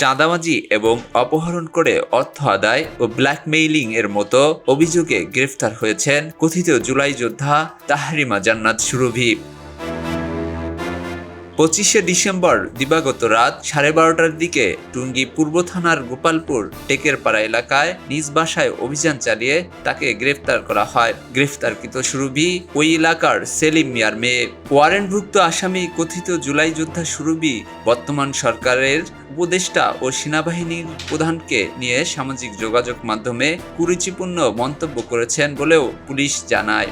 চাঁদাবাজি এবং অপহরণ করে অর্থ আদায় ও ব্ল্যাকমেইলিং এর মতো অভিযোগে গ্রেফতার হয়েছেন কথিত জুলাই যোদ্ধা তাহরিমা জান্নাত সুরভি। পঁচিশে ডিসেম্বর দিবাগত রাত সাড়ে বারোটার দিকে টুঙ্গি পূর্ব থানার গোপালপুর টেকেরপাড়া এলাকায় নিজ বাসায় অভিযান চালিয়ে তাকে গ্রেফতার করা হয়। গ্রেফতারকৃত সুরভি ওই এলাকার সেলিম মিয়ার মেয়ে। ওয়ারেন্টভুক্ত আসামি কথিত জুলাই যোদ্ধা সুরভি বর্তমান সরকারের উপদেষ্টা ও সেনাবাহিনীর প্রধানকে নিয়ে সামাজিক যোগাযোগ মাধ্যমে কুরুচিপূর্ণ মন্তব্য করেছেন বলেও পুলিশ জানায়।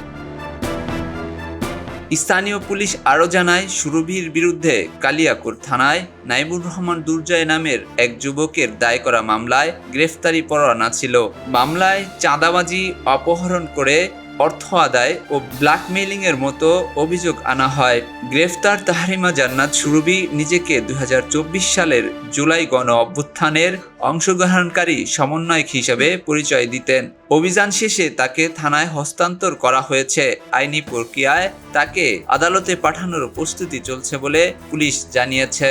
স্থানীয় পুলিশ আরও জানায়, সুরভির বিরুদ্ধে কালিয়াকুর থানায় নাইবুর রহমান দুর্জয় নামের এক যুবকের দায় করা মামলায় গ্রেফতারি পরোয়ানা ছিল। মামলায় চাঁদাবাজি, অপহরণ করে অর্থ আদায় ও ব্ল্যাকমেইলিং এর মতো অভিযোগ আনা হয়। গ্রেফতার তাহারিমা জান্নাত সুরভি নিজেকে দু হাজার চব্বিশ সালের জুলাই গণ অভ্যুত্থানের অংশগ্রহণকারী সমন্বয়ক হিসেবে পরিচয় দিতেন। অভিযান শেষে তাকে থানায় হস্তান্তর করা হয়েছে। আইনি প্রক্রিয়ায় তাকে আদালতে পাঠানোর প্রস্তুতি চলছে বলে পুলিশ জানিয়েছে।